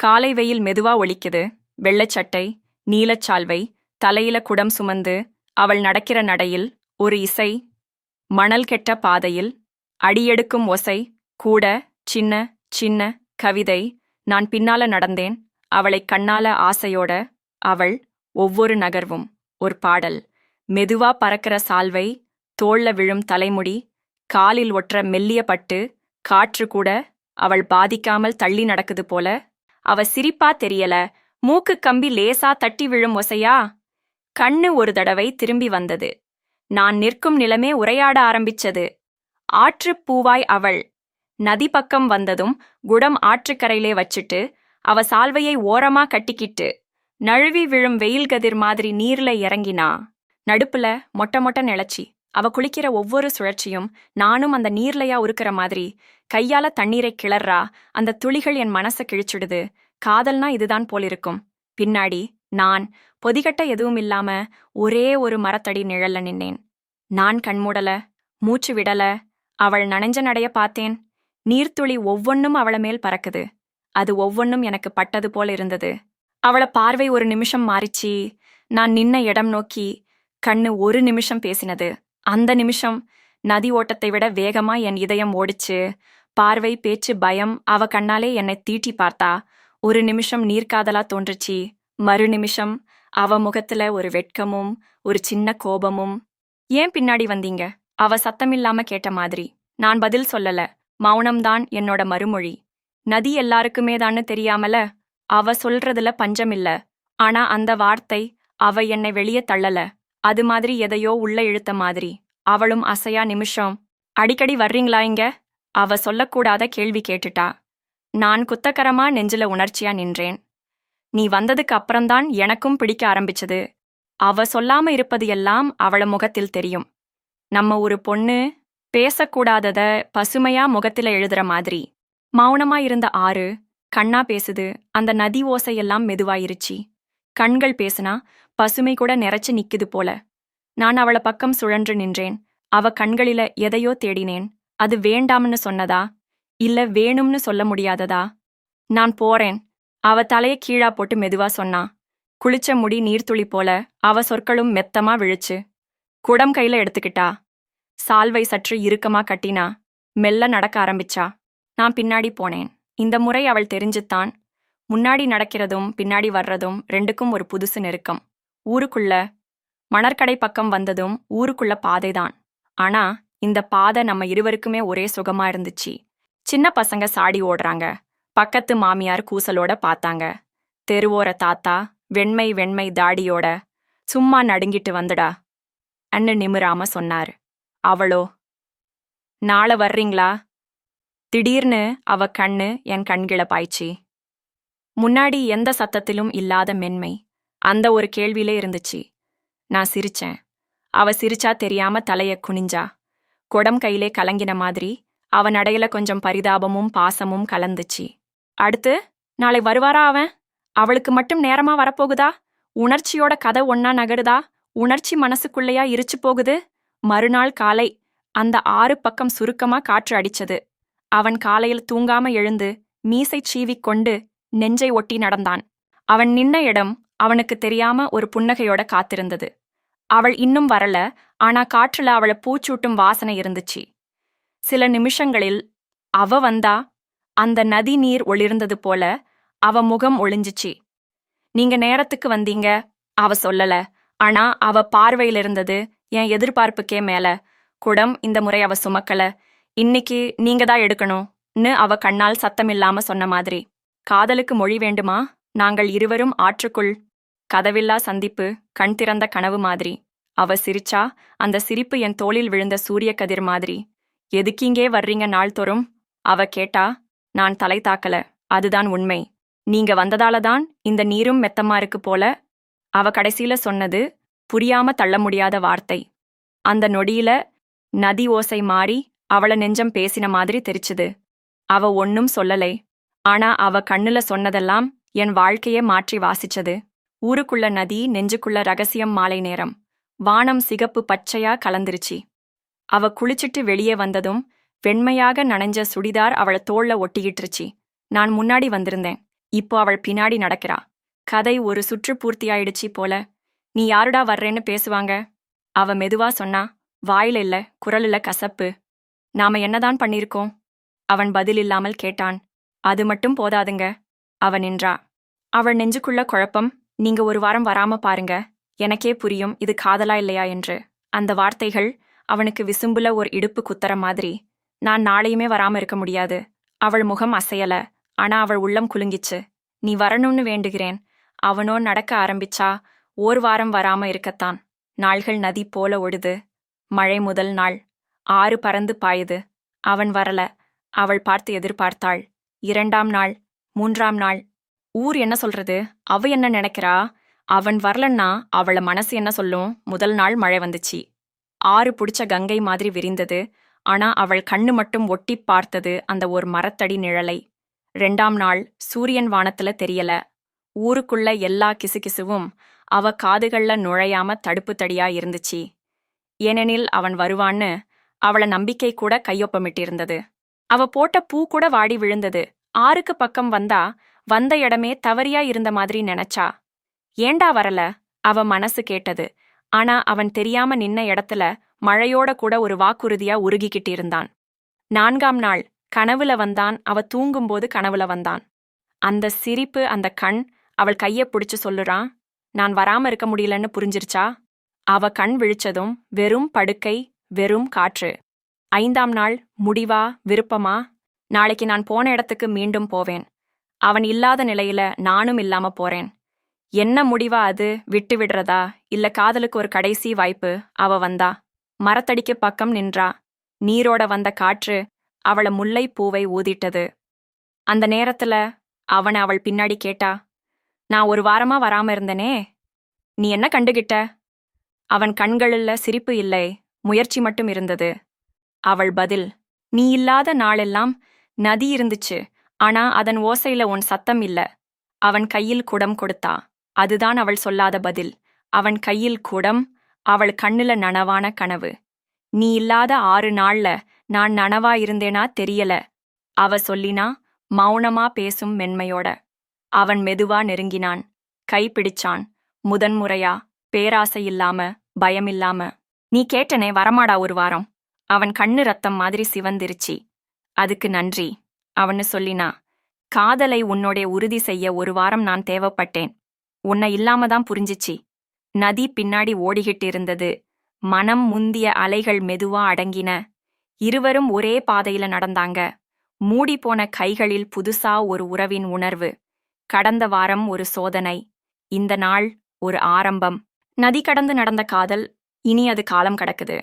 காலை வெயில் மெதுவா ஒலிக்குது. வெள்ளச்சட்டை நீலச்சால்வை தலையில குடம் சுமந்து அவள் நடக்கிற நடையில் ஒரு இசை மணல் கெட்ட பாதையில் அடியெடுக்கும் ஒசை கூட சின்ன சின்ன கவிதை நான் பின்னால நடந்தேன் அவளைக் கண்ணால ஆசையோட அவள் ஒவ்வொரு நகர்வும். ஒரு பாடல். மெதுவா பறக்கிற சால்வை தோள்ல விழும் தலைமுடி காலில் ஒற்ற மெல்லிய பட்டு காற்று கூட அவள் பாதிக்காமல் தள்ளி நடக்குது போல அவ சிரிப்பா தெரியல. மூக்கு கம்பி லேசா தட்டி விழும் ஒசையா கண்ணு ஒரு தடவை திரும்பி வந்தது. நான் நிற்கும் நிலமே உரையாட ஆரம்பிச்சது. ஆற்றுப் பூவாய் அவள். நதி பக்கம் வந்ததும் குடம் ஆற்றுக்கரையிலே வச்சிட்டு அவ சால்வையை ஓரமா கட்டிக்கிட்டு நழுவி விழும் வெயில் கதிர் மாதிரி நீர்ல இறங்கினா. நடுப்புல மொட்ட மொட்ட நிலச்சி. அவ குளிக்கிற ஒவ்வொரு சுழற்சியும் நானும் அந்த நீர்லையா உருக்கிற மாதிரி கையால தண்ணீரை கிளறா அந்த துளிகள் என் மனச கிழிச்சுடுது. காதல்னா இதுதான் போலிருக்கும் பின்னாடி நான் பொதிகட்ட எதுவும் இல்லாம ஒரே ஒரு மரத்தடி நிழல்ல நின்னேன். நான் கண்மூடல மூச்சு விடல அவள் நனைஞ்ச நடைய பார்த்தேன். நீர்த்துளி ஒவ்வொன்னும் அவள மேல் பறக்குது. அது ஒவ்வொன்னும் எனக்கு பட்டது போல இருந்தது. அவள பார்வை ஒரு நிமிஷம் மாறிச்சு. நான் நின்ன இடம் நோக்கி கண்ணு ஒரு நிமிஷம் பேசினது. அந்த நிமிஷம் நதி ஓட்டத்தை விட வேகமா என் இதயம் ஓடிச்சு. பார்வை பேச்சு பயம் அவ கண்ணாலே என்னை தீட்டி பார்த்தா. ஒரு நிமிஷம் நீர்க்காதலா தோன்றுச்சு. மறு நிமிஷம் அவ முகத்துல ஒரு வெட்கமும் ஒரு சின்ன கோபமும். ஏன் பின்னாடி வந்தீங்க? அவ சத்தமில்லாம கேட்ட மாதிரி. நான் பதில் சொல்லல. மௌனம்தான் என்னோட மறுமொழி. நதி எல்லாருக்குமே தான்னு தெரியாமல அவ சொல்றதுல பஞ்சமில்ல. ஆனா அந்த வார்த்தை அவ என்னை வெளியே தள்ளல. அது மாதிரி எதையோ உள்ள இழுத்த மாதிரி. அவளும் அசையா நிமிஷம் அடிக்கடி வர்றீங்களா இங்க? அவ சொல்லக்கூடாத கேள்வி கேட்டுட்டா. நான் குத்தக்கரமா நெஞ்சில உணர்ச்சியா நின்றேன். நீ வந்ததுக்கு அப்புறம்தான் எனக்கும் பிடிக்க ஆரம்பிச்சது. அவ சொல்லாம இருப்பது எல்லாம் அவள முகத்தில் தெரியும். நம்ம ஒரு பொண்ணு பேசக்கூடாதத பசுமையா முகத்தில எழுதுற மாதிரி. மௌனமா இருந்த ஆறு கண்ணா பேசுது. அந்த நதி ஓசையெல்லாம் மெதுவாயிருச்சு. கண்கள் பேசுனா பசுமை கூட நிறைச்சு நிக்குது போல. நான் அவள பக்கம் சுழன்று நின்றேன். அவ கண்களில எதையோ தேடினேன். அது வேண்டாம்னு சொன்னதா? இல்ல வேணும்னு சொல்ல முடியாததா? நான் போறேன். அவ தலைய கீழா போட்டு மெதுவா சொன்னா. குளிச்ச முடி நீர்த்துளி போல அவ சொற்களும் மெத்தமா விழுச்சு. குடம் கையில எடுத்துக்கிட்டா. சால்வை சற்று இறுக்கமா கட்டினா. மெல்ல நடக்க ஆரம்பிச்சா. நான் பின்னாடி போனேன். இந்த முறை அவள் தெரிஞ்சுத்தான். முன்னாடி நடக்கிறதும் பின்னாடி வர்றதும் ரெண்டுக்கும் ஒரு புதுசு நெருக்கம். ஊருக்குள்ள மணற்கடை பக்கம் வந்ததும் ஊருக்குள்ள பாதைதான். ஆனா இந்த பாதை நம்ம இருவருக்குமே ஒரே சுகமா இருந்துச்சு. சின்ன பசங்க சாடி ஓடுறாங்க. பக்கத்து மாமியார் கூசலோட பார்த்தாங்க தெருவோர தாத்தா வெண்மை வெண்மை தாடியோட சும்மா நடுங்கிட்டு வந்துடா அன்னு நிமிராம சொன்னார். அவளோ நாளை வர்றீங்களா? திடீர்னு அவ கண்ணு என் கண்கிள பாய்ச்சி முன்னாடி எந்த சத்தத்திலும் இல்லாத மென்மை. அந்த ஒரு கேள்வியிலே இருந்துச்சு. நான் சிரிச்சேன். அவ சிரிச்சா தெரியாம தலைய குனிஞ்சா. குடம் கையிலே கலங்கின மாதிரி அவ நடையில கொஞ்சம் பரிதாபமும் பாசமும் கலந்துச்சு. அடுத்து நாளை வருவாரா அவன்? அவளுக்கு மட்டும் நேரமா வரப்போகுதா? உணர்ச்சியோட கதை ஒன்னா நகருதா? உணர்ச்சி மனசுக்குள்ளையா இருச்சு போகுது? மறுநாள் காலை அந்த ஆறு பக்கம் சுருக்கமா காற்று அடிச்சது. அவன் காலையில் தூங்காம எழுந்து மீசை சீவிக் கொண்டு நெஞ்சை ஒட்டி நடந்தான். அவன் நின்ன இடம் அவனுக்கு தெரியாம ஒரு புன்னகையோட காத்திருந்தது. அவள் இன்னும் வரல ஆனா காற்றுல அவள பூச்சூட்டும் வாசனை இருந்துச்சு. சில நிமிஷங்களில் அவ வந்தா அந்த நதி நீர் ஒளிர்ந்தது போல அவ முகம் ஒளிஞ்சிச்சு. நீங்க நேரத்துக்கு வந்தீங்க அவ சொல்லல. ஆனா அவ பார்வையில இருந்தது என் எதிர்பார்ப்புக்கே மேல. குடம் இந்த முறை அவ சுமக்கல. இன்னைக்கு நீங்க தான் எடுக்கணும்னு அவ கண்ணால் சத்தமில்லாம சொன்ன மாதிரி. காதலுக்கு மொழி வேண்டுமா? நாங்கள் இருவரும் ஆற்றுக்குள் கதவில்லா சந்திப்பு கண் திறந்த கனவு மாதிரி. அவ சிரிச்சா அந்த சிரிப்பு என் தோளில் விழுந்த சூரிய கதிர் மாதிரி. எதுக்கிங்கே வர்றீங்க நாள்தோறும்? அவ கேட்டா நான் தலை தாக்கல. அதுதான் உண்மை. நீங்க வந்ததால தான் இந்த நீரும் மெத்தமா இருக்கு போல. அவ கடைசியில சொன்னது புரியாம தள்ள முடியாத வார்த்தை. அந்த நொடியில நதி ஓசை மாறி அவள நெஞ்சம் பேசின மாதிரி தெரிச்சுது. அவ ஒன்னும் சொல்லலை. ஆனா அவ கண்ணுல சொன்னதெல்லாம் என் வாழ்க்கையே மாற்றி வாசிச்சது. ஊருக்குள்ள நதி நெஞ்சுக்குள்ள ரகசியம் மாலை நேரம். வானம் சிகப்பு பச்சையா கலந்துருச்சு. அவ குளிச்சிட்டு வெளியே வந்ததும் வெண்மையாக நனைஞ்ச சுடிதார் அவள தோள்ல ஒட்டிக்கிட்டுருச்சு. நான் முன்னாடி வந்திருந்தேன். இப்போ அவள் பின்னாடி நடக்கிறா. கதை ஒரு சுற்று பூர்த்தியாயிடுச்சு போல. நீ யாருடா வர்றேன்னு பேசுவாங்க? அவ மெதுவா சொன்னா வாயில இல்ல குரல் இல்ல கசப்பு. நாம என்னதான் பண்ணிருக்கோம்? அவன் பதில் இல்லாமல் கேட்டான். அது மட்டும் போதாதுங்க. அவ நின்றா. அவள் நெஞ்சுக்குள்ள குழப்பம் நீங்க ஒரு வாரம் வராம பாருங்க. எனக்கே புரியும் இது காதலா இல்லையா? என்று. அந்த வார்த்தைகள் அவனுக்கு விசும்புல ஒரு இடுப்பு குத்தற மாதிரி. நான் நாளையுமே வராம இருக்க முடியாது. அவள் முகம் அசையல. ஆனா அவள் உள்ளம் குலுங்கிச்சு. நீ வரணும்னு வேண்டுகிறேன். அவனோ நடக்க ஆரம்பிச்சா ஓர் வாரம் வராம இருக்கத்தான். நாள்கள் நதி போல ஒடுது. மழை முதல் நாள். ஆறு பறந்து பாயுது. அவன் வரல. அவள் பார்த்து எதிர்பார்த்தாள். இரண்டாம் நாள் மூன்றாம் நாள். ஊர் என்ன சொல்றது? அவ என்ன நினைக்கிறா? அவன் வரலன்னா அவள மனசு என்ன சொல்லும்? முதல் நாள் மழை வந்துச்சு. ஆறு புடிச்ச கங்கை மாதிரி விரிந்தது. ஆனா அவள் கண்ணு மட்டும் ஒட்டி பார்த்தது அந்த ஒரு மரத்தடி நிழலை. ரெண்டாம் நாள் சூரியன் வானத்துல தெரியல. ஊருக்குள்ள எல்லா கிசுகிசுவும் அவ காதுகள்ல நுழையாம தடுப்பு தடியா இருந்துச்சு. ஏனெனில் அவன் வருவான்னு அவள நம்பிக்கை கூட கையொப்பமிட்டிருந்தது. அவ போட்ட பூ கூட வாடி விழுந்தது. ஆறுக்கு பக்கம் வந்தா வந்த இடமே தவறியா இருந்த மாதிரி நினைச்சா. ஏண்டா வரல? அவ மனசு கேட்டது. ஆனா அவன் தெரியாம நின்ன இடத்துல மழையோட கூட ஒரு வாக்குறுதியா உருகிக்கிட்டு இருந்தான் நான்காம் நாள் கனவுல வந்தான். அவ தூங்கும்போது கனவுல வந்தான். அந்த சிரிப்பு அந்த கண் அவள் கைய பிடிச்சு சொல்லுறான் நான் வராம இருக்க முடியலன்னு புரிஞ்சிருச்சா? அவ கண் விழிச்சதும் வெறும் படுக்கை வெறும் காற்று. ஐந்தாம் நாள் முடிவா விருப்பமா? நாளைக்கு நான் போன இடத்துக்கு மீண்டும் போவேன். அவன் இல்லாத நிலையில நானும் இல்லாம போறேன். என்ன முடிவா அது? விட்டு விடுறதா? இல்ல காதலுக்கு ஒரு கடைசி வாய்ப்பு? அவ வந்தா. மரத்தடிக்கு பக்கம் நின்றா. நீரோட வந்த காற்று அவள முல்லை பூவை ஊதிட்டது. அந்த நேரத்துல அவனை அவள் பின்னாடி கேட்டா நான் ஒரு வாரமா வராம இருந்தனே? நீ என்ன கண்டுகிட்ட? அவன் கண்களில் சிரிப்பு இல்லை முயற்சி மட்டும் இருந்தது. அவள் பதில் நீ இல்லாத நாளெல்லாம் நதி இருந்துச்சு ஆனா அதன் ஓசையில உன் சத்தம் இல்ல. அவன் கையில் குடம் கொடுத்தா. அதுதான் அவள் சொல்லாத பதில். அவன் கையில் குடம் அவள் கண்ணுல நனவான கனவு. நீ இல்லாத ஆறு நாள்ல நான் நனவா இருந்தேனா தெரியல அவ சொல்லினா மௌனமா பேசும் மென்மையோட. அவன் மெதுவா நெருங்கினான். கை பிடிச்சான். முதன்முறையா பேராசை இல்லாம பயமில்லாம. நீ கேட்டனே வரமாடா ஒரு வாரம். அவன் கண்ணு ரத்தம் மாதிரி சிவந்திருச்சி. அதுக்கு நன்றி அவன்னு சொல்லினா. காதலை உன்னோட உறுதி செய்ய ஒரு வாரம் நான் தேவைப்பட்டேன். உன்னை இல்லாம தான் புரிஞ்சிச்சு. நதி பின்னாடி ஓடிக்கிட்டு இருந்தது மனம் முந்திய அலைகள் மெதுவா அடங்கின. இருவரும் ஒரே பாதையில நடந்தாங்க. மூடிப்போன கைகளில் புதுசா ஒரு உறவின் உணர்வு. கடந்த வாரம் ஒரு சோதனை. இந்த நாள் ஒரு ஆரம்பம். நதி கடந்து நடந்த காதல். இனி அது காலம் கடக்குது.